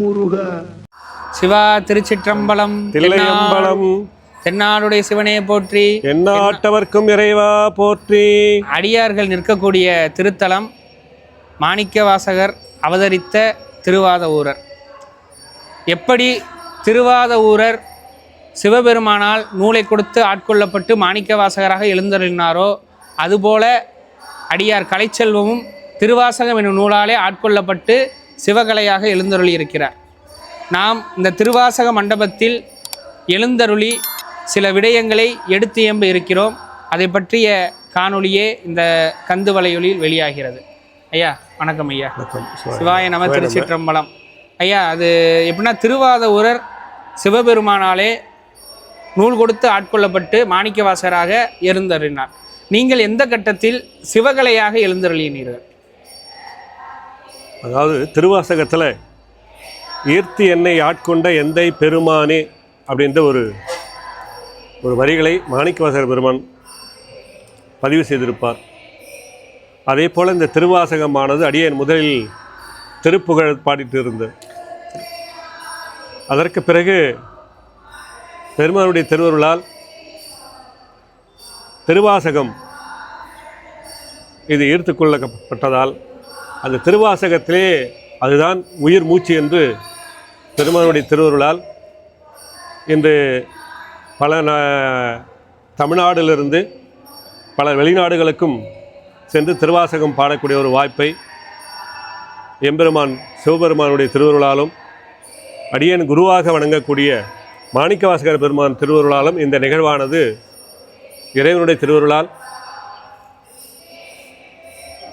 முருகா. சிவா திருச்சிற்றம்பலம் தில்லையம்பலம். தென்னாடுடைய சிவனையை போற்றி. எந்நாட்டவர்க்கும் இறைவா போற்றி. அடியார்கள் நிற்கக்கூடிய திருத்தலம் மாணிக்க வாசகர் அவதரித்த திருவாத ஊரர் எப்படி திருவாத ஊரர் சிவபெருமானால் நூலை கொடுத்து ஆட்கொள்ளப்பட்டு மாணிக்க வாசகராக எழுந்தருளினாரோ அதுபோல அடியார் கலைச்செல்வமும் திருவாசகம் என்னும் நூலாலே ஆட்கொள்ளப்பட்டு சிவகலையாக எழுந்தருளி இருக்கிறார் நாம் இந்த திருவாசக மண்டபத்தில் எழுந்தருளி சில விடயங்களை எடுத்து எம்ப இருக்கிறோம். அதை பற்றிய காணொளியே இந்த கந்து வலையொலியில் வெளியாகிறது. ஐயா வணக்கம் ஐயா. சிவாய நம திருச்சிற்றம்பலம். ஐயா அது எப்படின்னா திருவாத ஊரர் சிவபெருமானாலே நூல் கொடுத்து ஆட்கொள்ளப்பட்டு மாணிக்கவாசகராக எழுந்தருளினார். நீங்கள் எந்த கட்டத்தில் சிவகலையாக எழுந்தருளினீர்கள்? அதாவது திருவாசகத்தில் ஈர்த்தி என்னை ஆட்கொண்ட எந்தை பெருமானே அப்படின்ற ஒரு ஒரு வரிகளை மாணிக்கவாசகர் பெருமான் பதிவு செய்திருப்பார். அதே போல் இந்த திருவாசகமானது அடியேன் முதலில் திருப்புகழ் பாடிட்டு இருந்தது அதற்கு பிறகு பெருமானுடைய திருவருளால் திருவாசகம் இது ஈர்த்து கொள்ளப்பட்டதால் அந்த திருவாசகத்திலே அதுதான் உயிர் மூச்சு என்று பெருமானுடைய திருவருளால் இன்று பல ந தமிழ்நாட்டிலிருந்து பல வெளிநாடுகளுக்கும் சென்று திருவாசகம் பாடக்கூடிய ஒரு வாய்ப்பை எம்பெருமான் சிவபெருமானுடைய திருவருளாலும் அடியன் குருவாக வணங்கக்கூடிய மாணிக்கவாசகர் பெருமான் திருவருளாலும் இந்த நிகழ்வானது இறைவனுடைய திருவருளால்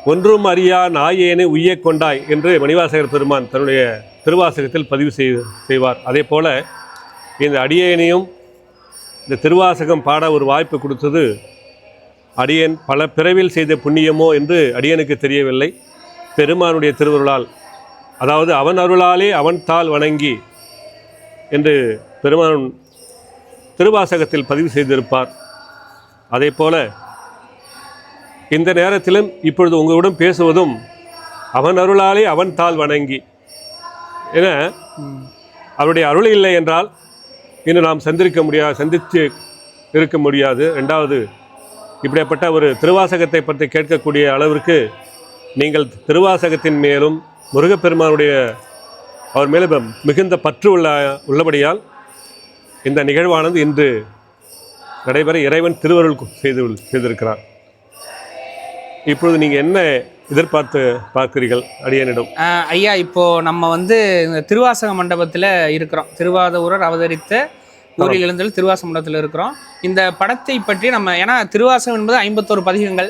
ஒன்றும் அறியா நாயேனை உய்ய கொண்டாய் என்று மணிவாசகர் பெருமான் தன்னுடைய திருவாசகத்தில் பதிவு செய் செய்வார். அதே போல் இந்த அடியேனையும் இந்த திருவாசகம் பாட ஒரு வாய்ப்பு கொடுத்தது அடியன் பல பிறவில் செய்த புண்ணியமோ என்று அடியனுக்கு தெரியவில்லை. பெருமானுடைய திருவருளால் அதாவது அவன் அருளாலே அவன் தாள் வணங்கி என்று பெருமான் திருவாசகத்தில் பதிவு செய்திருப்பார். அதே போல இந்த நேரத்திலும் இப்பொழுது உங்களுடன் பேசுவதும் அவன் அருளாலே அவன் தாள் வணங்கி. என அவருடைய அருள் இல்லை என்றால் இன்னும் நாம் சந்திருக்க முடியாது சந்தித்து இருக்க முடியாது. ரெண்டாவது இப்படிப்பட்ட ஒரு திருவாசகத்தை பற்றி கேட்கக்கூடிய அளவிற்கு நீங்கள் திருவாசகத்தின் மேலும் முருகப்பெருமானுடைய அவர் மேலே மிகுந்த பற்று உள்ள உள்ளபடியால் இந்த நிகழ்வானது இன்று நடைபெற இறைவன் திருவருள் செய்து செய்திருக்கிறார். இப்பொழுது நீங்கள் என்ன எதிர்பார்த்து பார்க்கிறீர்கள் அடியனிடம்? ஐயா இப்போ நம்ம வந்து இந்த திருவாசக மண்டபத்தில் இருக்கிறோம். திருவாத ஊரர் அவதரித்த ஊரில் எழுந்தல் திருவாசக மண்டபத்தில் இருக்கிறோம். இந்த படத்தை பற்றி நம்ம ஏன்னா திருவாசகம் என்பது ஐம்பத்தோரு பதிகங்கள்.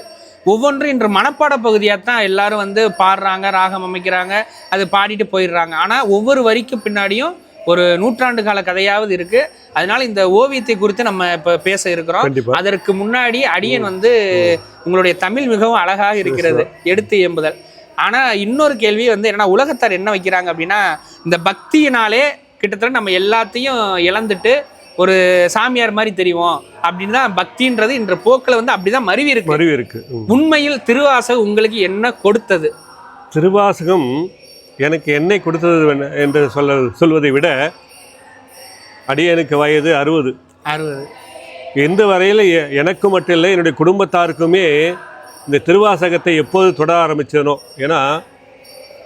ஒவ்வொன்றும் இன்று மனப்பாட பகுதியாக தான் எல்லாரும் வந்து பாடுறாங்க ராகம் அமைக்கிறாங்க அது பாடிட்டு போயிடுறாங்க. ஆனால் ஒவ்வொரு வரிக்கு பின்னாடியும் ஒரு நூற்றாண்டு கால கதையாவது இருக்கு. அதனால இந்த ஓவியத்தை குறித்து நம்ம இப்போ பேச இருக்கிறோம். அதற்கு முன்னாடி அடியன் வந்து உங்களுடைய தமிழ் மிகவும் அழகாக இருக்கிறது. எடுத்து எம்புதல் ஆனா இன்னொரு கேள்வி வந்து என்னன்னா உலகத்தார் என்ன வைக்கிறாங்க அப்படின்னா இந்த பக்தியினாலே கிட்டத்தட்ட நம்ம எல்லாத்தையும் இழந்துட்டு ஒரு சாமியார் மாதிரி தெரியும் அப்படின்னு தான் பக்தின்றது இன்ற போக்கில் வந்து அப்படிதான் மருவி இருக்கு. மருவி இருக்கு. உண்மையில் திருவாசகம் உங்களுக்கு என்ன கொடுத்தது? திருவாசகம் எனக்கு என்னை கொடுத்தது என்று சொல்ல சொல்வதை விட அடியனுக்கு வயது அறுபது. அறுபது. இந்த வரையில் எனக்கு மட்டும் இல்லை என்னுடைய குடும்பத்தாருக்குமே இந்த திருவாசகத்தை எப்போது தொட ஆரம்பிச்சனோ ஏன்னா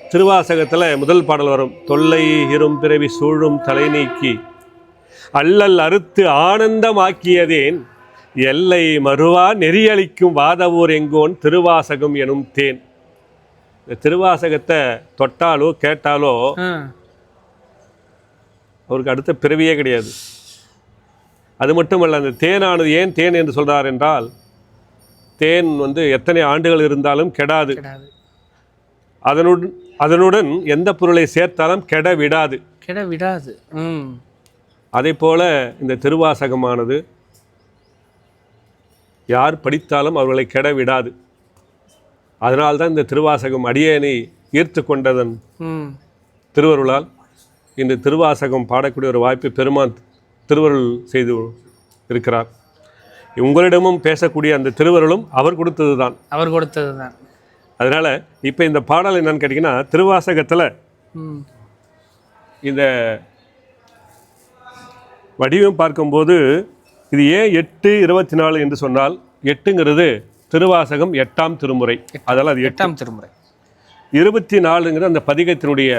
திருவாசகத்தில் முதல் பாடல் வரும் தொல்லை இரும் பிறவி சூழும் தலை நீக்கி அல்லல் அறுத்து ஆனந்தமாக்கியதேன் எல்லை மறுவா நெறியளிக்கும் வாதவூர் எங்கோன் திருவாசகம் எனும் தேன் இந்த திருவாசகத்தை தொட்டாலோ கேட்டாலோ. அவருக்கு அடுத்த பிறவியே கிடையாது அது மட்டுமல்ல அந்த தேனானது ஏன் தேன் என்று சொல்றார் என்றால் தேன் வந்து எத்தனை ஆண்டுகள் இருந்தாலும் கெடாது. அதனுடன் அதனுடன் எந்த பொருளை சேர்த்தாலும் கெட விடாது கிட விடாது அதே போல இந்த திருவாசகமானது யார் படித்தாலும் அவர்களை கெட விடாது அதனால்தான் இந்த திருவாசகம் அடியேனை ஈர்த்து கொண்டதன் திருவருளால் இந்த திருவாசகம் பாடக்கூடிய ஒரு வாய்ப்பை பெருமான் திருவருள் செய்து இருக்கிறார். உங்களிடமும் பேசக்கூடிய அந்த திருவருளும் அவர் கொடுத்தது தான் அவர் கொடுத்தது தான் அதனால் இப்போ இந்த பாடல் என்னன்னு கேட்டிங்கன்னா திருவாசகத்தில் இந்த வடிவம் பார்க்கும்போது இது ஏன் எட்டு இருபத்தி நாலு என்று சொன்னால் எட்டுங்கிறது திருவாசகம் எட்டாம் திருமுறை. அதெல்லாம் அது எட்டு. எட்டாம் திருமுறை. இருபத்தி நாலுங்கிறது அந்த பதிகத்தினுடைய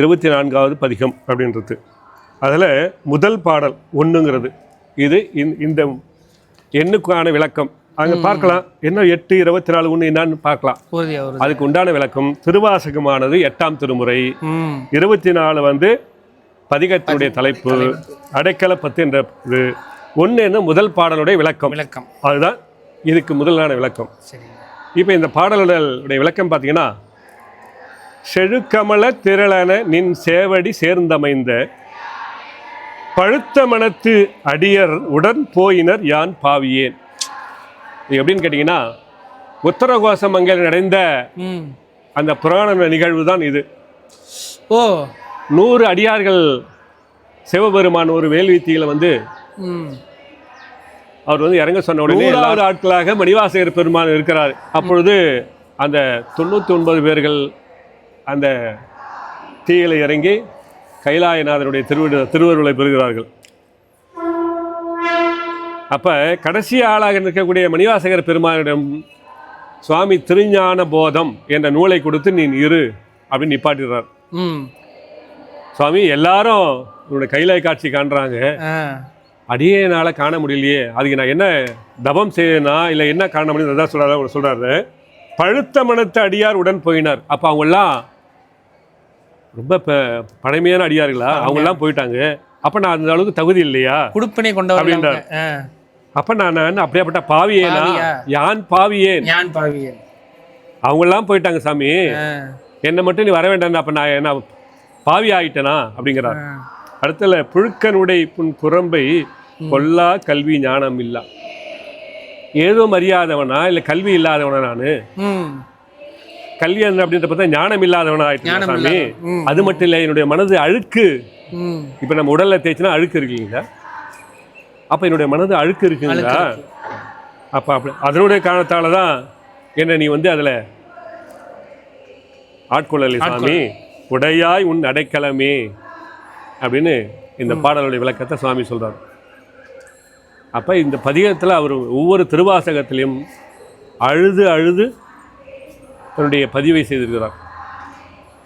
இருபத்தி நான்காவது பதிகம் அப்படின்றது. அதில் முதல் பாடல் ஒன்றுங்கிறது இது இந்த- இந்த எண்ணுக்கான விளக்கம். அங்கே பார்க்கலாம். என்ன எட்டு இருபத்தி நாலு ஒன்று என்னன்னு பார்க்கலாம். அதுக்கு உண்டான விளக்கம் திருவாசகமானது எட்டாம் திருமுறை. இருபத்தி நாலு வந்து பதிகத்தினுடைய தலைப்பு. அடைக்கல பத்து என்ற இது. ஒன்று என்ன முதல் பாடலுடைய விளக்கம். விளக்கம். அதுதான் இதுக்கு முதலான விளக்கம். இப்போ இந்த பாடலுடைய விளக்கம் பார்த்தீங்கன்னா செழுக்கமல திரளன நின் சேவடி சேர்ந்தமைந்த பழுத்த மனத்து அடியர் உடன் போயினர் யான் பாவியேன்? இது எப்படின்னு கேட்டிங்கன்னா உத்தரகோசம் அங்கே நடந்த அந்த புராண நிகழ்வு தான் இது. ஓ. நூறு அடியார்கள் சிவபெருமான் ஒரு வேல்வீத்தியில் வந்து அவர் வந்து இறங்க சொன்ன உடனே நூறாவது ஆட்களாக மணிவாசகர் பெருமான் இருக்கிறார். அப்பொழுது அந்த தொண்ணூற்றி ஒன்பது பேர்கள் அந்த தீயில இறங்கி கைலாயநாதனுடைய திருவிட திருவருளை பெறுகிறார்கள். அப்போ கடைசி ஆளாக இருக்கக்கூடிய மணிவாசகர் பெருமானிடம் சுவாமி திருஞான போதம் என்ற நூலை கொடுத்து நீ இரு அப்படின்னு நிப்பாட்டிடுறார். சுவாமி எல்லாரும் உன்னோட கைலாய காட்சி காண்றாங்க. அடியே என்னால் காண முடியலையே. அதுக்கு நான் என்ன தபம் செய்யனா இல்லை என்ன காண முடியும் சொல்கிறாரு சொல்கிறாரு பழுத்த மனத்து அடியார் உடன் போயினார். அப்போ அவங்கெல்லாம் ரொம்ப ப- பழமையான அடியார்களா? அவங்கெல்லாம் போயிட்டாங்க. அப்போ நான் அந்த அளவுக்கு தகுதி இல்லையா? குடுப்பினை கொண்டவர்கள் அப்படின்றார். அப்போ நான் நான் அப்படியாப்பட்ட பாவியேனா? பாவியா? யான் பாவியேன்? ஞான் பாவியன்? அவங்கெல்லாம் போயிட்டாங்க சாமி. என்னை மட்டும் நீ வர வேண்டாம் அப்போ நான் என்ன பாவி ஆயிட்டேனா? அப்படிங்கிறார். அடுத்தல புழுக்கனுடை புன் குரம்பை கொல்லா கல்வி ஞானம் இல்லா. ஏதோ அறியாதவனா இல்லை கல்வி இல்லாதவனா நான்? ம் கல்வி என்ன அப்படின்ற பார்த்தா ஞானம் இல்லாதவனா ஆயிட்டு சாமி. அது மட்டும் இல்லை என்னுடைய மனது அழுக்கு. இப்போ நம்ம உடல்ல தேய்ச்சினா அழுக்கு இருக்குங்களா அப்போ என்னுடைய மனது அழுக்கு இருக்குங்களா? அப்போ அப்படி அதனுடைய காரணத்தால தான் என்ன நீ வந்து அதில் ஆட்கொள்ளலை சாமி. உடையாய் உன் அடைக்கலமே அப்படின்னு இந்த பாடலுடைய விளக்கத்தை சுவாமி சொல்றார். அப்போ இந்த பதிகத்தில் அவர் ஒவ்வொரு திருவாசகத்திலையும் அழுது அழுது தன்னுடைய பதிவை செய்திருக்கிறார்.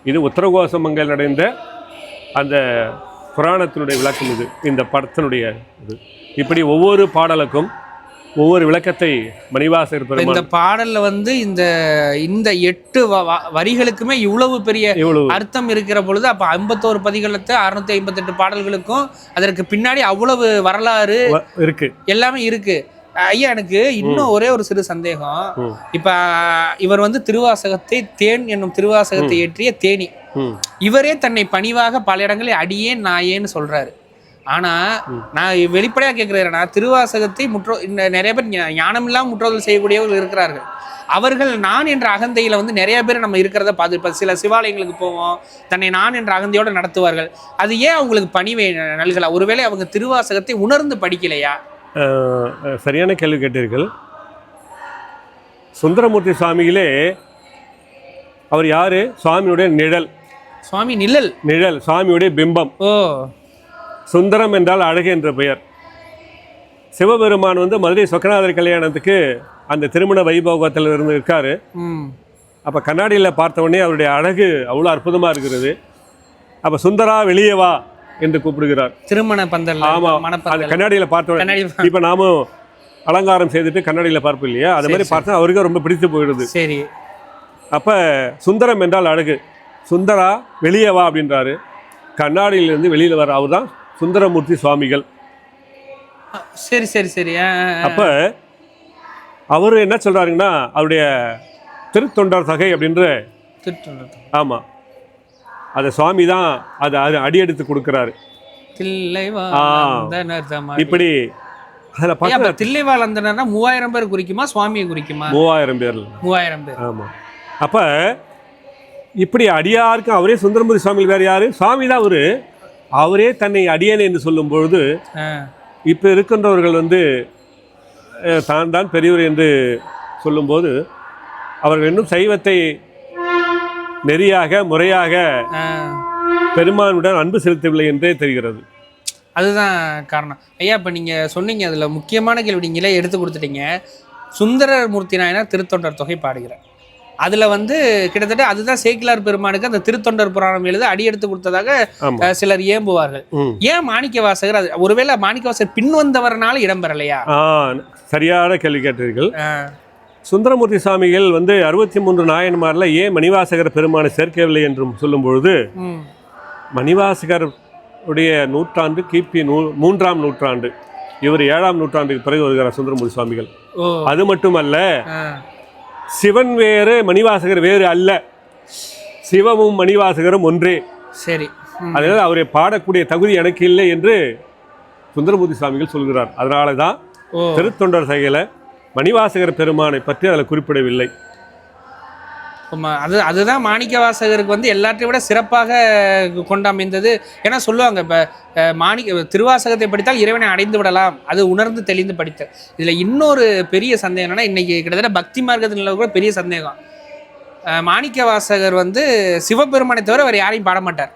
இது உத்தரகோசமங்கல் அடைந்த அந்த புராணத்தினுடைய விளக்கம் இது இந்த படத்தினுடைய இது. இப்படி ஒவ்வொரு பாடலுக்கும் ஒவ்வொரு விளக்கத்தை மணிவாசகர் இப்ப இந்த பாடல்ல வந்து இந்த இந்த எட்டு வரிகளுக்குமே இவ்வளவு பெரிய அர்த்தம் இருக்கிற பொழுது அப்ப ஐம்பத்தோரு பதிகளத்து அறுநூத்தி ஐம்பத்தெட்டு பாடல்களுக்கும் அதற்கு பின்னாடி அவ்வளவு வரலாறு இருக்கு. எல்லாமே இருக்கு. ஐயா எனக்கு இன்னும் ஒரே ஒரு சிறு சந்தேகம். இப்ப இவர் வந்து திருவாசகத்தை தேன் என்னும் திருவாசகத்தை ஏற்றிய தேனி. இவரே தன்னை பணிவாக பல இடங்களில் அடியேன் நாயேன்னு சொல்றாரு. ஆனா நான் வெளிப்படையா கேட்கிறேன்னா திருவாசகத்தை முற்றோ நிறைய பேர் ஞானம் இல்லாம முற்றோதல் செய்யக்கூடியவர்கள் இருக்கிறார்கள். அவர்கள் நான் என்ற அகந்தையில வந்து நிறைய பேர் நம்ம இருக்கிறத பார்த்துருப்போம் சில சிவாலயங்களுக்கு போவோம் தன்னை நான் என்ற அகந்தையோட நடத்துவார்கள். அது ஏன் அவங்களுக்கு பணிவை நல்கலாம் ஒருவேளை அவங்க திருவாசகத்தை உணர்ந்து படிக்கலையா? சரியான கேள்வி கேட்டீர்கள். சுந்தரமூர்த்தி சுவாமிகளே அவர் யாரு? சுவாமியுடைய நிழல். சுவாமி நிழல். நிழல் சுவாமியுடைய பிம்பம். ஓ. சுந்தரம் என்றால் அழகு என்ற பெயர். சிவபெருமான் வந்து மதுரை சொக்கநாதர் கல்யாணத்துக்கு அந்த திருமண வைபோகத்தில் இருந்து இருக்காரு அப்போ கண்ணாடியில் பார்த்த உடனே அவருடைய அழகு அவ்வளோ அற்புதமாக இருக்கிறது. அப்போ சுந்தரா வெளியே வா. என்று கூப்பிடுகிறார். திருமண பந்தல் ஆமா மணப்பந்தல். கண்ணாடியில் பார்த்த உடனே. கண்ணாடி இப்போ நாமும் அலங்காரம் செய்துட்டு கண்ணாடியில் பார்ப்போம் இல்லையா? அது மாதிரி பார்த்தா அவருக்கு ரொம்ப பிடித்து போயிடுது. சரி. அப்போ சுந்தரம் என்றால் அழகு. சுந்தரா வெளியே வா அப்படின்றாரு. கண்ணாடியிலிருந்து வெளியில் வர அவர் தான் சுந்தரமூர்த்தி சுவாமிகள். சரி சரி சரி. அப்போ அவர் என்ன சொல்றாருங்கன்னா அவருடைய திருத்தொண்டர் சகை அப்படின்ற திருத்தொண்டர். ஆமாம் அதை சுவாமி தான் அதை அது அடியெடுத்து கொடுக்குறாரு. இப்படி அதில் பார்த்தா அப்ப தில்லைவாழந்தனர்னா மூவாயிரம் பேர் குறிக்குமா? சுவாமியை குறிக்குமா? மூவாயிரம் பேர். மூவாயிரம் பேர். ஆமாம் அப்போ இப்படி அடியாருக்கும் அவரே சுந்தரமூர்த்தி சுவாமிகள் வேறு யார்? சுவாமி தான் அவர். அவரே தன்னை அடியேன் என்று சொல்லும் பொழுது இப்போ இருக்கின்றவர்கள் வந்து தான் தான் பெரியவர் என்று சொல்லும்போது அவர்கள் இன்னும் சைவத்தை நெறியாக முறையாக. பெருமானுடன் அன்பு செலுத்தவில்லை என்றே தெரிகிறது. அதுதான் காரணம். ஐயா இப்போ நீங்கள் சொன்னீங்க அதில் முக்கியமான கேள்வி நீங்களே எடுத்து கொடுத்துட்டீங்க. சுந்தரர் மூர்த்தி நாயனார் திருத்தொண்டர் தொகை பாடுகிறார். அதில் வந்து கிட்டத்தட்ட அதுதான் சேக்கிலார் பெருமானுக்கு அந்த திருத்தொண்டர் புராணம் எழுத அடி எடுத்து கொடுத்ததாக சிலர் ஏம்புவார்கள். ஏன் மாணிக்க வாசகர் அது ஒருவேளை மாணிக்க வாசகர் பின் வந்தவரனால இடம்பெறலையா சரியான கேள்வி கேட்டீர்கள். சுந்தரமூர்த்தி சுவாமிகள் வந்து அறுபத்தி மூன்று நாயன்மாரில் ஏன் மணிவாசகர் பெருமானை சேர்க்கவில்லை என்றும் சொல்லும் பொழுது ம், மணிவாசகர் உடைய நூற்றாண்டு கிபி நூ மூன்றாம் நூற்றாண்டு இவர் ஏழாம் நூற்றாண்டுக்கு பிறகு வருகிறார் சுந்தரமூர்த்தி சுவாமிகள் அது மட்டுமல்ல சிவன் வேறு மணிவாசகர் வேறு அல்ல. சிவமும் மணிவாசகரும் ஒன்றே. சரி. அதனால் அவரை பாடக்கூடிய தகுதி எனக்கு இல்லை என்று சுந்தரமூர்த்தி சுவாமிகள் சொல்கிறார். அதனால தான் திருத்தொண்டர் சகையில் மணிவாசகர் பெருமானை பற்றி அதில் குறிப்பிடவில்லை. அது அதுதான் மாணிக்க வாசகருக்கு வந்து எல்லாத்தையும் விட சிறப்பாக கொண்டு அமைந்தது ஏன்னா சொல்லுவாங்க. இப்போ மாணிக்க திருவாசகத்தை படித்தால் இறைவனை அடைந்து விடலாம். அது உணர்ந்து தெளிந்து படித்த இதில் இன்னொரு பெரிய சந்தேகம் என்னன்னா இன்றைக்கி கிட்டத்தட்ட பக்தி மார்க்கத்தில் கூட பெரிய சந்தேகம். மாணிக்க வாசகர் வந்து சிவபெருமானை தவிர வேறு யாரையும் பாட மாட்டார்.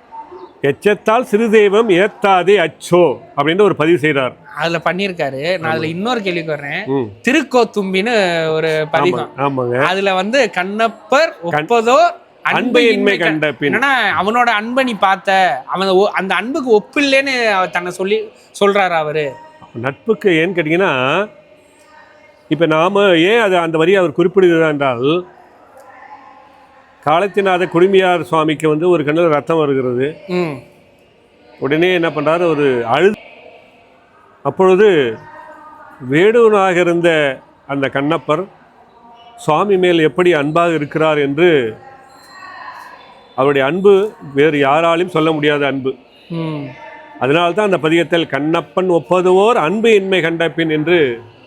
எச்சத்தால் சிறு தெய்வம் ஏத்தாதே அச்சோ அப்படின்னு ஒரு பதிவு செய்கிறார் அதில் பண்ணியிருக்காரு. நான் அதில் இன்னொரு கேள்விக்கு வர்றேன் திருக்கோத்தும்பின்னு ஒரு பதிகம். ஆமாங்க. அதுல வந்து கண்ணப்பர் ஒப்பதோர் அன்பையின்மை கண்ட பின். அவனோட அன்பை நீ பார்த்த அவன் அந்த அன்புக்கு ஒப்பில்லைன்னு தன்னை சொல்லி சொல்றாரு அவரு. நட்புக்கு ஏன்னு கேட்டிங்கன்னா இப்போ நாம் ஏன் அது அந்த வரியை அவர் குறிப்பிடுகிறார் என்றால் காலத்தினாத குடுமியார் சுவாமிக்கு வந்து ஒரு கண்ணில் ரத்தம் வருகிறது. உடனே என்ன பண்ணுறாரு ஒரு அழு அப்பொழுது வேடுவனாக இருந்த அந்த கண்ணப்பர் சுவாமி மேல் எப்படி அன்பாக இருக்கிறார் என்று அவருடைய அன்பு வேறு யாராலையும் சொல்ல முடியாத அன்பு. அதனால்தான் அந்த பதிகத்தில் கண்ணப்பன் ஒப்பதுவோர் அன்பு இன்மை கண்ட பின் என்று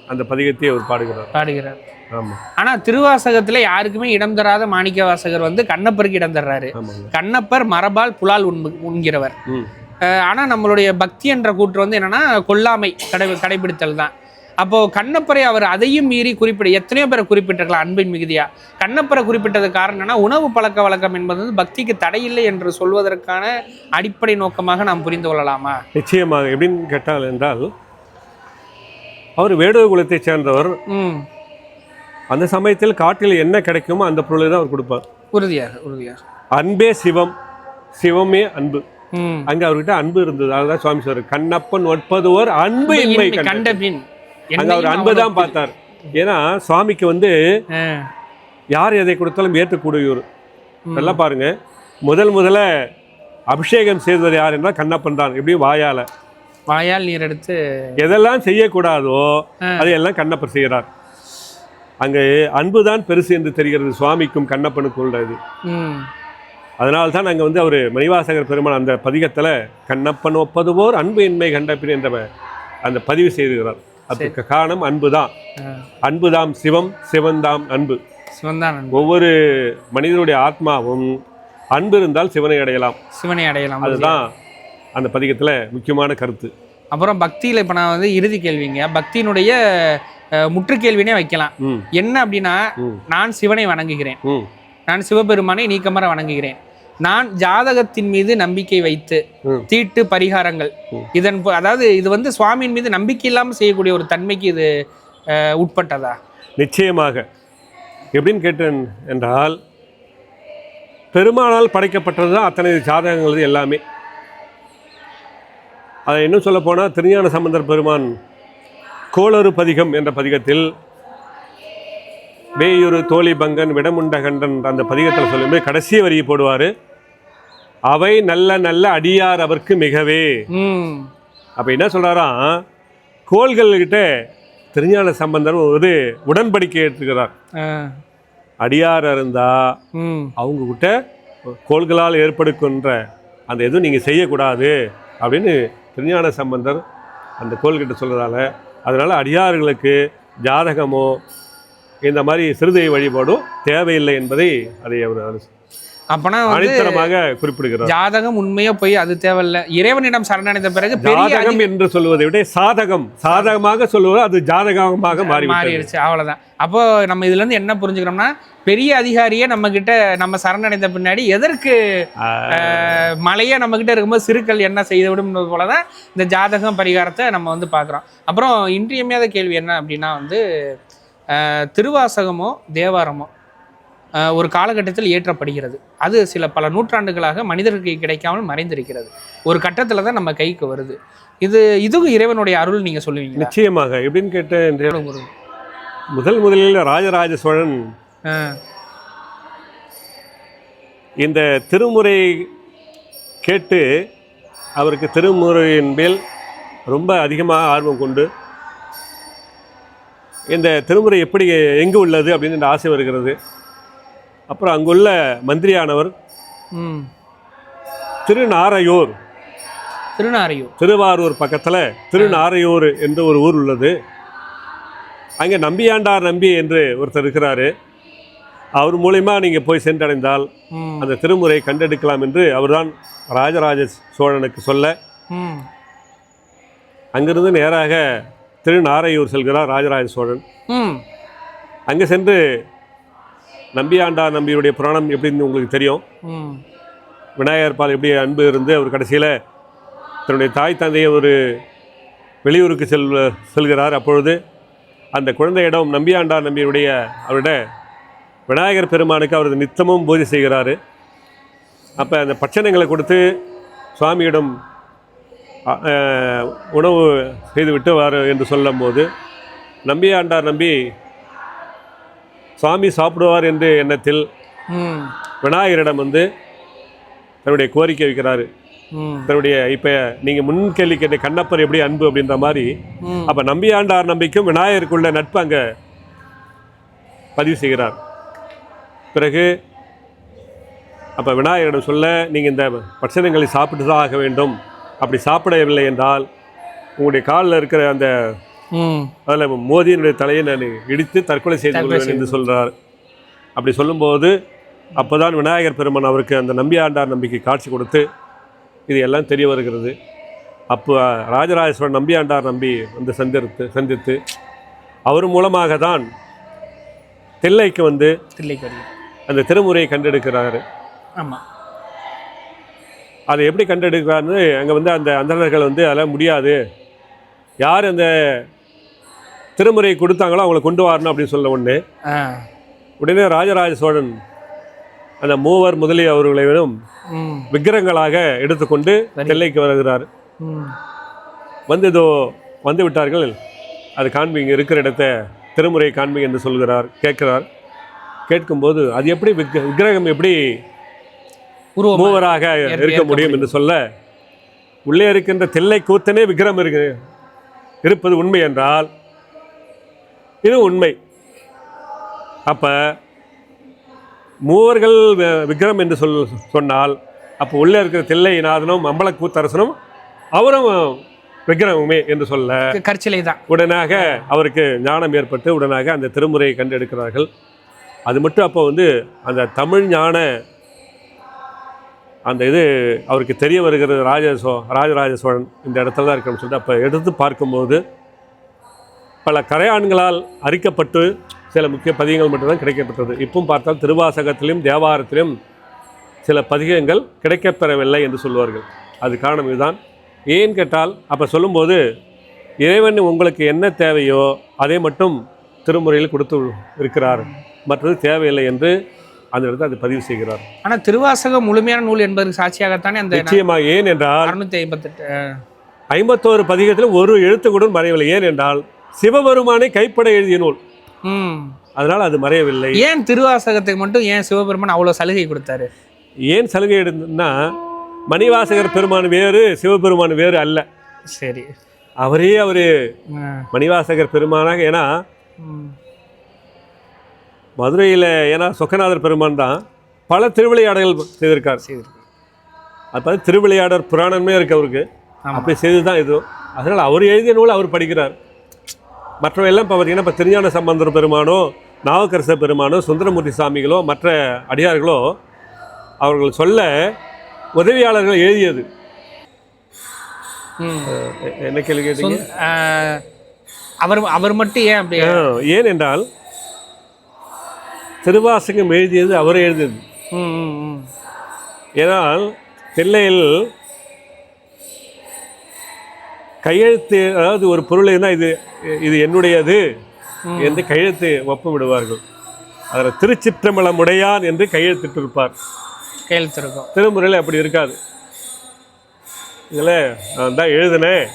அந்த பதிகத்தை அவர் பாடுகிறார். பாடுகிறார். ஆமாம் ஆனா திருவாசகத்துல யாருக்குமே இடம் தராத மாணிக்க வாசகர் வந்து கண்ணப்பருக்கு இடம் தர்றாரு. கண்ணப்பர் மரபால் புலால் உண்பு உண்கிறவர். ம். அஹ் ஆனா நம்மளுடைய பக்தி என்ற கூற்று வந்து என்னன்னா கொல்லாமை கடை கடைபிடித்தல் தான். அப்போ கண்ணப்பரை அவர் அதையும் மீறி குறிப்பிட எத்தனையோ பேரை குறிப்பிட்டிருக்கலாம் அன்பின் மிகுதியா. கண்ணப்பரை குறிப்பிட்டது காரணம் என்னன்னா உணவு பழக்க வழக்கம் என்பது வந்து பக்திக்கு தடையில்லை என்று சொல்வதற்கான அடிப்படை நோக்கமாக நாம் புரிந்து கொள்ளலாமா? நிச்சயமாக. எப்படின்னு கேட்டால் என்றால் அவர் வேடுவ குலத்தைச் சேர்ந்தவர். அந்த சமயத்தில் காட்டில் என்ன கிடைக்குமோ அந்த பொருளை தான் அவர் கொடுப்பார். உறுதியாக உறுதியாக. அன்பே சிவம். சிவமே அன்பு. அங்க அவர்கிட்ட அன்பு இருந்தது. அதுதான் சுவாமி சார் கண்ணப்பன் ஒற்பதுவோர் அன்பு இன்மை கண்ட பின் அங்க அவர் அன்பு தான் பார்த்தார். ஏன்னா சுவாமிக்கு வந்து யார் எதை கொடுத்தாலும் ஏற்றுக்கூடியவர் நல்லா பாருங்க. முதல் முதல்ல அபிஷேகம் செய்தவர் யார் என்றால் கண்ணப்பன் தான். எப்படி வாயால. வாயால் நீர் எடுத்து எதெல்லாம் செய்யக்கூடாதோ. அதையெல்லாம் கண்ணப்பர் செய்கிறார். அங்கே அன்புதான் பெருசு என்று தெரிகிறது சுவாமிக்கும் கண்ணப்பனுக்கும் உள்ளது. அதனால தான் அங்கே வந்து அவர் மணிவாசகர் பெருமான் அந்த பதிகத்தில் கண்ணப்பன் ஒப்பதுவோர் அன்பு இன்மை கண்டப்பின் என்ற அந்த பதிவு செய்துகிறார் அதுக்கு காரணம் அன்பு தான் ஆ. அன்புதாம் சிவம் சிவன்தாம் அன்பு. சிவன்தான் அன்பு. ஒவ்வொரு மனிதனுடைய ஆத்மாவும் அன்பு இருந்தால் சிவனை அடையலாம். சிவனை அடையலாம். அதுதான் அந்த பதிகத்தில் முக்கியமான கருத்து. அப்புறம் பக்தியில் இப்போ நான் வந்து இறுதி கேள்விங்க. பக்தியினுடைய அஹ், முற்று கேள்வினே வைக்கலாம் என்ன அப்படின்னா நான் சிவனை வணங்குகிறேன். நான் சிவபெருமானை நீக்கமர வணங்குகிறேன். நான் ஜாதகத்தின் மீது நம்பிக்கை வைத்து. தீட்டு பரிகாரங்கள். இதன் அதாவது இது வந்து சுவாமியின் மீது நம்பிக்கை இல்லாமல் செய்யக்கூடிய ஒரு தன்மைக்கு இது உட்பட்டதா? நிச்சயமாக. எப்படின்னு கேட்டேன் என்றால் பெருமானால் படைக்கப்பட்டது தான் அத்தனை ஜாதகங்கள் எல்லாமே. அதை இன்னும் சொல்ல போனால் திருஞான சம்பந்தர் பெருமான் கோளறு பதிகம் என்ற பதிகத்தில் வேயுரு தோழி பங்கன் விடமுண்டகண்டன் அந்த பதிகத்தில் சொல்லும்போது கடைசி வரியை போடுவார். அவை நல்ல நல்ல அடியார் அவர்க்கு மிகவே. அப்போ என்ன சொல்கிறாராம் கோள்கள்கிட்ட திருஞான சம்பந்தர் ஒரு உடன்படிக்கை எடுத்துக்கிறார் அடியார் இருந்தா ம். அவங்க கிட்ட கோள்களால் ஏற்படுகின்ற அந்த எதுவும் நீங்கள் செய்யக்கூடாது அப்படின்னு திருஞான சம்பந்தர் அந்த கோள்கிட்ட சொல்கிறதால அதனால் அடியார்களுக்கு ஜாதகமோ இந்த மாதிரி சிறுதை வழிபாடும் தேவையில்லை என்பதை அதை அவர் அப்பனா வந்து அடித்தளமாக குறிப்பிடுகிறார். ஜாதகம் உண்மையா போய் அது தேவையில்ல. இறைவனிடம் சரணடைந்த பிறகு ஜாதகம் என்று சொல்வதை விட சாதகம் சாதகமாக சொல்லுவது அது ஜாதகமாக மாறிவிட்டது. மாறிடுச்சு. அவ்வளவுதான். அப்போ நம்ம இதுல இருந்து என்ன புரிஞ்சுக்கிறோம்னா பெரிய அதிகாரியே நம்ம கிட்ட நம்ம சரணடைந்த பின்னாடி எதற்கு மலையே நம்ம கிட்ட இருக்கும்போது சிறுக்கள் என்ன செய்து விடும் போலதான் இந்த ஜாதகம் பரிகாரத்தை நம்ம வந்து பார்க்குறோம். அப்புறம் இன்றியமையாத கேள்வி என்ன அப்படின்னா வந்து திருவாசகமோ தேவாரமோ ஒரு காலகட்டத்தில் ஏற்றப்படுகிறது அது சில பல நூற்றாண்டுகளாக மனிதருக்கு கிடைக்காமல் மறைந்திருக்கிறது. ஒரு கட்டத்தில் தான் நம்ம கைக்கு வருது. இது இதுவும் இறைவனுடைய அருள் நீங்க சொல்லுவீங்களா? நிச்சயமாக. எப்படின்னு கேட்டு முதல் முதலில் ராஜராஜ சோழன் இந்த திருமுறை கேட்டு அவருக்கு திருமுறையின் மேல் ரொம்ப அதிகமாக ஆர்வம் கொண்டு இந்த திருமுறை எப்படி எங்கு உள்ளது அப்படின்னு ஆசை வருகிறது. அப்புறம் அங்குள்ள மந்திரியானவர் திருநாரையூர். திருநாரையூர். திருவாரூர் பக்கத்தில் திருநாரையூர் என்று ஒரு ஊர் உள்ளது. அங்கே நம்பியாண்டார் நம்பி என்று ஒருத்தர் இருக்கிறாரு. அவர் மூலிமா நீங்கள் போய் சென்றடைந்தால் அந்த திருமுறை கண்டெடுக்கலாம் என்று அவர்தான் ராஜராஜ சோழனுக்கு சொல்ல. அங்கிருந்து நேராக திருநாரையூர் செல்கிறார் ராஜராஜ சோழன். அங்கே சென்று நம்பியாண்டார் நம்பியுடைய புராணம் எப்படின்னு உங்களுக்கு தெரியும். விநாயகர் பால் எப்படி அன்பு இருந்து அவர் கடைசியில் தன்னுடைய தாய் தந்தையை ஒரு வெளியூருக்கு செல் செல்கிறார். அப்பொழுது அந்த குழந்தையிடம் நம்பியாண்டார் நம்பியுடைய அவருடைய விநாயகர் பெருமானுக்கு அவர் நித்தமும் பூஜை செய்கிறாரு. அப்போ அந்த பட்சணங்களை கொடுத்து சுவாமியிடம் உணவு செய்துவிட்டு வாரு என்று சொல்லும்போது நம்பியாண்டார் நம்பி சுவாமி சாப்பிடுவார் என்ற எண்ணத்தில் விநாயகரிடம் வந்து தன்னுடைய கோரிக்கை வைக்கிறாரு. தன்னுடைய இப்போ நீங்கள் முன் கேள்வி கேட்ட கண்ணப்பர் எப்படி அன்பு அப்படின்ற மாதிரி அப்போ நம்பியாண்டார் நம்பிக்கும் விநாயகருக்குள்ள நட்பு அங்கே பதிவு செய்கிறார். பிறகு அப்போ விநாயகரிடம் சொல்ல நீங்கள் இந்த பட்சணங்களை சாப்பிட்டு தான் ஆக வேண்டும். அப்படி சாப்பிடவில்லை என்றால் உங்களுடைய காலில் இருக்கிற அந்த அதில் மோதியினுடைய தலையை நான் இடித்து தற்கொலை செய்து கொள்வேன் என்று சொல்கிறார் அப்படி சொல்லும்போது அப்போதான் விநாயகர் பெருமான் அவருக்கு அந்த நம்பியாண்டார் நம்பிக்கை காட்சி கொடுத்து இது எல்லாம் தெரிய வருகிறது. அப்போ ராஜராஜ சோழன் நம்பியாண்டார் நம்பி வந்து சந்தித்து சந்தித்து அவர் மூலமாக தான் தில்லைக்கு வந்து அந்த திருமுறையை கண்டெடுக்கிறாரு. ஆமாம் அதை எப்படி கண்டெடுக்கிறாருன்னு அங்கே வந்து அந்த அந்தணர்கள் வந்து அதெல்லாம் முடியாது. யார் அந்த திருமுறையை கொடுத்தாங்களோ அவங்கள கொண்டு வரணும் அப்படின்னு சொல்ல ஒன்று ஆ. உடனே ராஜராஜ சோழன் அந்த மூவர் முதலிய அவர்களையும் ம். விக்கிரகங்களாக எடுத்துக்கொண்டு. நெல்லைக்கு வருகிறார். வந்து இதோ வந்து விட்டார்கள். அது காண்பிங்க இருக்கிற இடத்த திருமுறை காண்பிங்க என்று சொல்கிறார் கேட்கிறார். கேட்கும்போது அது எப்படி விக்க விக்கிரகம் எப்படி மூவராக இருக்க முடியும் என்று சொல்ல உள்ளே இருக்கின்ற தில்லை கூத்தனே விக்கிரம் இருக்கு இருப்பது உண்மை என்றால் இது உண்மை. அப்ப மூவர்கள் வி- விக்கிரம் என்று சொல் சொன்னால் அப்போ உள்ளே இருக்கிற தில்லை நாதனும் அம்பலக்கூத்தரசனும் அவரும் விக்கிரமுமே என்று சொல்ல கற்சிலை தான். உடனாக அவருக்கு ஞானம் ஏற்பட்டு உடனாக அந்த திருமுறையை கண்டெடுக்கிறார்கள். அது மட்டும் அப்போ வந்து அந்த தமிழ் ஞான அந்த இது அவருக்கு தெரிய வருகிறது ராஜ சோ ராஜராஜ சோழன் இந்த இடத்துல தான் இருக்கணும்னு சொல்லிட்டு அப்போ எடுத்து பார்க்கும்போது பல கரையான்களால் அரிக்கப்பட்டு சில முக்கிய பதிகங்கள் மட்டும்தான் கிடைக்கப்பட்டது இப்பவும் பார்த்தால் திருவாசகத்திலும் தேவாரத்திலும் சில பதிகங்கள் கிடைக்கப்பெறவில்லை என்று சொல்வார்கள். அது காரணம் இதுதான். ஏன் கேட்டால் அப்போ சொல்லும்போது இறைவன் உங்களுக்கு என்ன தேவையோ அதை மட்டும் திருமுறையில் கொடுத்து இருக்கிறார். மற்றது தேவையில்லை என்று அந்த இடத்துல அதை பதிவு செய்கிறார். ஆனா திருவாசகம் முழுமையான நூல் என்பதற்கு சாட்சியாகத்தானே அந்த நிச்சயமாக ஏன் என்றால் ஐம்பத்தெட்டு ஐம்பத்தோரு பதிகத்தில் ஒரு எழுத்து கூட மறையவில்லை ஏன் என்றால் சிவபெருமானை கைப்பட எழுதிய நூல். அதனால் அது மறையவில்லை. ஏன் திருவாசகத்துக்கு மட்டும் ஏன் சிவபெருமான் அவ்வளவு சலுகை கொடுத்தாரு? ஏன் சலுகை எடுத்துன்னா மணிவாசகர் பெருமான் வேறு சிவபெருமான் வேறு அல்ல. சரி. அவரே அவர். மணிவாசகர் பெருமானாக ஏன்னா. மதுரையில் ஏன்னா சொக்கநாதர் பெருமான் தான் பல திருவிளையாடல்கள் செய்திருக்கார். சரி அது பார்த்து திருவிளையாடர் புராணமே இருக்கு அவருக்கு. அப்படி செய்து தான் இது. அதனால் அவர் எழுதிய நூல் அவர் படிக்கிறார். மற்றவை எல்லாம் இப்போ பார்த்தீங்கன்னா இப்போ திருஞான சம்பந்தர் பெருமானோ நாவுக்கரச பெருமானோ சுந்தரமூர்த்தி சாமிகளோ மற்ற அடியார்களோ அவர்கள் சொல்ல உதவியாளர்கள் எழுதியது. என்ன கேள்வி கேட்டீங்க? அவர் அவர் மட்டும் ஏன் அப்படி? ஏன் என்றால் திருவாசகம் எழுதியது அவர் எழுதியது. ஏனால் தில்லையில் கையெழுத்து அதாவது ஒரு பொருள் இருந்தால் இது இது என்னுடையது என்று கையெழுத்து ஒப்பம் விடுவார்கள் அதில் திருச்சிற்றம்பலம் உடையான் என்று கையெழுத்திட்டிருப்பார். கையெழுத்து இருக்கும் திருமுறையில் அப்படி இருக்காது. இதில் நான் தான் எழுதினேன்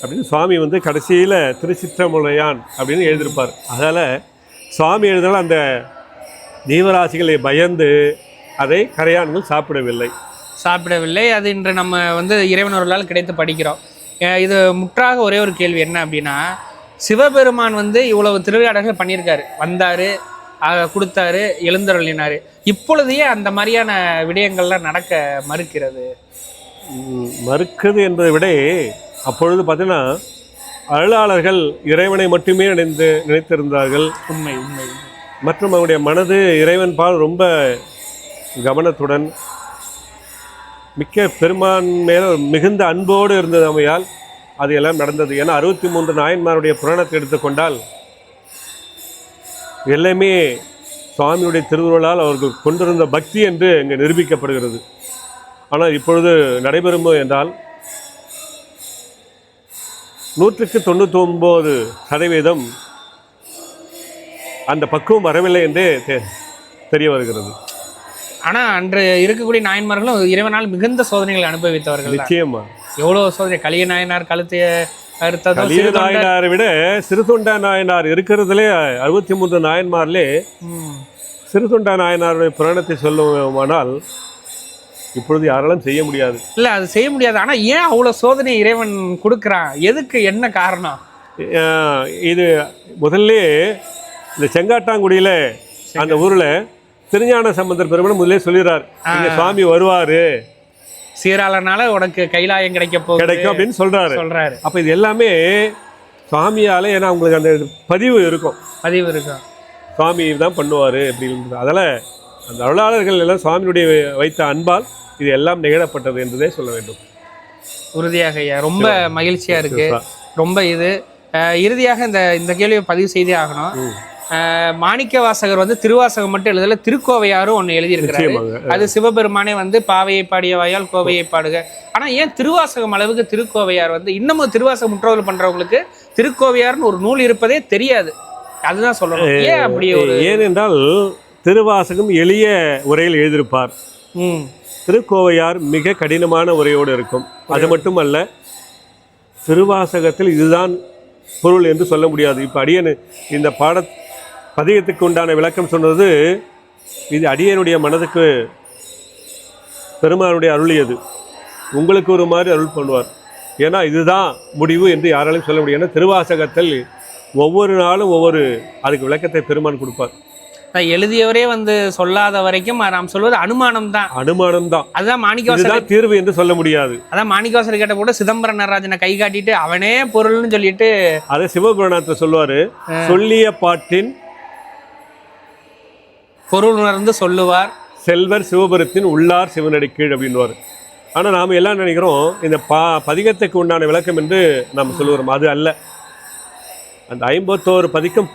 அப்படின்னு சுவாமி வந்து கடைசியில் திருச்சிற்றமுலையான் அப்படின்னு எழுதியிருப்பார். அதனால் சுவாமி எழுதினால் அந்த ஜீவராசிகளை பயந்து அதை கரையான்கள் சாப்பிடவில்லை. சாப்பிடவில்லை. அது இன்று நம்ம வந்து இறைவன் அருளால் கிடைத்து படிக்கிறோம். இது முற்றாக ஒரே ஒரு கேள்வி என்ன அப்படின்னா சிவபெருமான் வந்து இவ்வளவு திருவிளையாடல்கள் பண்ணியிருக்காரு. வந்தாரு கொடுத்தாரு எழுந்தருளினாரு. இப்பொழுதையே அந்த மாதிரியான விடயங்கள்லாம் நடக்க மறுக்கிறது. ம், மறுக்குது என்பதை விட அப்பொழுது பார்த்தீங்கன்னா அருளாளர்கள் இறைவனை மட்டுமே நினைந்து நினைத்திருந்தார்கள். உண்மை உண்மை. மற்றும் அவருடைய மனது இறைவன் பால் ரொம்ப கவனத்துடன் மிக்க பெருமான் மேல மிகுந்த அன்போடு இருந்தது அமையால் அது எல்லாம் நடந்தது. ஏன்னா அறுபத்தி மூன்று நாயன்மாருடைய புராணத்தை எடுத்துக்கொண்டால் எல்லாமே சுவாமியுடைய திருவுருளால் அவர்கள் கொண்டிருந்த பக்தி என்று இங்கே நிரூபிக்கப்படுகிறது. ஆனால் இப்பொழுது நடைபெறுமோ என்றால் நூற்றுக்கு தொண்ணூற்றி ஒம்பது சதவீதம் அந்த பக்குவம் வரவில்லை என்றே தெ- தெரிய வருகிறது. ஆனா அன்று இருக்கக்கூடிய நாயன்மார்களும் இறைவனால் மிகுந்த சோதனைகளை அனுபவித்தவர்கள். நிச்சயமா எவ்வளவு சோதனை கலிய நாயனார் கழுத்தைய கலிய. நாயனாரை விட சிறுதொண்டா நாயனார் இருக்கிறதுலே அறுபத்தி மூன்று நாயன்மார்லே. சிறுதொண்டா நாயனாருடைய புராணத்தை சொல்லுவோமானால் இப்பொழுது யாராலும் செய்ய முடியாது இல்ல அது செய்ய முடியாது ஆனா ஏன் அவ்வளவு சோதனை இறைவன் கொடுக்குறான் எதுக்கு என்ன காரணம் இது முதல்ல இந்த செங்காட்டாங்குடியில அந்த ஊர்ல திருஞான சம்பந்தர் பெருமன் முதலே சொல்லிடுறார். சுவாமி வருவாரு. சீராளனால உனக்கு கைலாயம் கிடைக்க போகுது கிடைக்கும் அப்படின்னு சொல்றாரு. சொல்றாரு. அப்ப இது எல்லாமே சுவாமியால ஏன்னா அவங்களுக்கு அந்த பதிவு இருக்கும். பதிவு இருக்கும். சுவாமி தான் பண்ணுவார் அப்படின்னு அதில் அந்த அருளாளர்கள் எல்லாம் சுவாமியுடைய வைத்த அன்பால் இது எல்லாம் நிகழப்பட்டது என்றதே சொல்ல வேண்டும். உறுதியாக ஐயா. ரொம்ப மகிழ்ச்சியா இருக்கு. ரொம்ப இது. இறுதியாக இந்த இந்த கேள்வியை பதிவு செய்தே ஆகணும். மாணிக்க வாசகர் வந்து திருவாசகம் மட்டும் எழுதல திருக்கோவையாரும் ஒண்ணு எழுதியிருக்கிறாரு. அது சிவபெருமானே வந்து பாவையை பாடிய வாயால் கோவையை பாடுக. ஆனா ஏன் திருவாசகம் அளவுக்கு திருக்கோவையார் வந்து இன்னமும் திருவாசகம் முற்றோதல் பண்றவங்களுக்கு திருக்கோவையார்னு ஒரு நூல் இருப்பதே தெரியாது. அதுதான் சொல்லணும். ஏன் அப்படி ஏனென்றால் திருவாசகம் எளிய உரையில் எழுதியிருப்பார். ம். திருக்கோவையார் மிக கடினமான உரையோடு இருக்கும். அது மட்டுமல்ல திருவாசகத்தில் இதுதான் பொருள் என்று சொல்ல முடியாது. இப்போ அடியன் இந்த பாட பதியத்துக்கு உண்டான விளக்கம் சொன்னது இது அடியனுடைய மனதுக்கு பெருமானுடைய அருளியது உங்களுக்கு ஒரு மாதிரி அருள் பண்ணுவார். ஏன்னா இதுதான் முடிவு என்று யாராலையும் சொல்ல முடியும். ஏன்னா திருவாசகத்தில் ஒவ்வொரு நாளும் ஒவ்வொரு அதுக்கு விளக்கத்தை பெருமான் கொடுப்பார். எழுதியவரே வந்து சொல்லாத வரைக்கும் நாம் சொல்வது அனுமானம் தான் அனுமானம் தான் அதுதான் மாணிக்கவாசகர் இதுதான் தீர்வு என்று சொல்ல முடியாது. அதான் மாணிக்கவாசகர் கேட்ட கூட சிதம்பரம் நடராஜனை கை காட்டிட்டு அவனே பொருள்னு சொல்லிட்டு அதை சிவபுராணத்தை சொல்லுவாரு. சொல்லிய பாட்டின் பொருள் உணர்ந்து சொல்லுவார். செல்வர் சிவபுரத்தின் உள்ளார் சிவனடி கீழ் அப்படின்வார் ஆனால் நாம் எல்லாம் நினைக்கிறோம் இந்த பா பதிகத்துக்கு உண்டான விளக்கம் என்று நாம் சொல்லுகிறோம். அது அல்ல. அந்த ஐம்பத்தோரு பதிக்கும்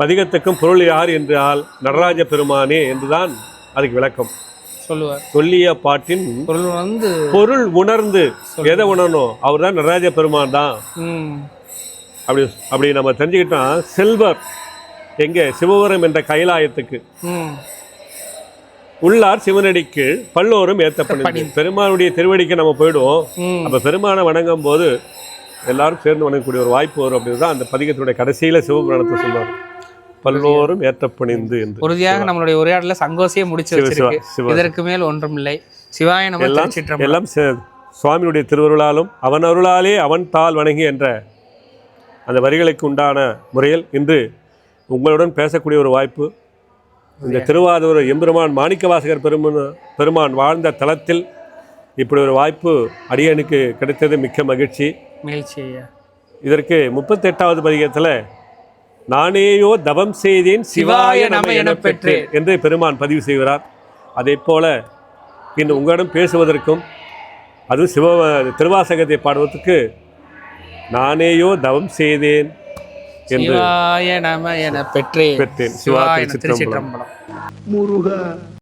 பதிகத்துக்கும் பொருள் யார் என்றால் நடராஜ பெருமானே என்றுதான் அதுக்கு விளக்கம். சொல்லுவார். சொல்லிய பாட்டின் பொருள் உணர்ந்து பொருள் உணர்ந்து எதை உணரணும்? அவர் தான் நடராஜ பெருமான் தான். அப்படி அப்படி நம்ம தெரிஞ்சுக்கிட்டா செல்வர் எங்கே? சிவபுரம் என்ற கைலாயத்துக்கு. உள்ளார் சிவனடிக்கு பல்லோரும் ஏத்தப்படி பெருமானுடைய திருவடிக்கு நம்ம போயிடுவோம். அப்ப பெருமானை வணங்கும் போது எல்லாரும் சேர்ந்து வணங்கக்கூடிய ஒரு வாய்ப்பு வரும் அப்படின்னு தான் அந்த பதிகத்துடைய கடைசியில சிவபுராணத்தை சொல்லுவார் பல்லோரும் ஏற்றப்பணிந்து என்று. உறுதியாக நம்மளுடைய உரையாடல சங்கோசியே முடிச்சு வச்சிருக்கு. இதற்கு மேல் ஒன்றுமில்லை. சிவாய நம்ம எல்லாம். எல்லாம் சுவாமியுடைய திருவருளாலும் அவன் அருளாலே அவன் தாள் வணங்கி என்ற அந்த வரிகளுக்கு உண்டான முறையில் இன்று உங்களுடன் பேசக்கூடிய ஒரு வாய்ப்பு. இந்த திருவாரூர் எம்பெருமான் மாணிக்கவாசகர் பெருமன் பெருமான் வாழ்ந்த தலத்தில் இப்படி ஒரு வாய்ப்பு அடியனுக்கு கிடைத்தது மிக்க மகிழ்ச்சி. மகிழ்ச்சி இதற்கு முப்பத்தெட்டாவது பதிகத்தில் நானேயோ தவம் செய்தேன் சிவாய நம எனப் பெற்றேன் என்று பெருமான் பதிவு செய்கிறார். அதே போல இன்று உங்களிடம் பேசுவதற்கும் அதுவும் சிவ திருவாசகத்தை பாடுவதற்கு நானேயோ தவம் செய்தேன் என்று நம என பெற்றேன் பெற்றேன். சிவா சிவாய திருச்சிற்றம்பலம். திருச்சிற்றம்பலம்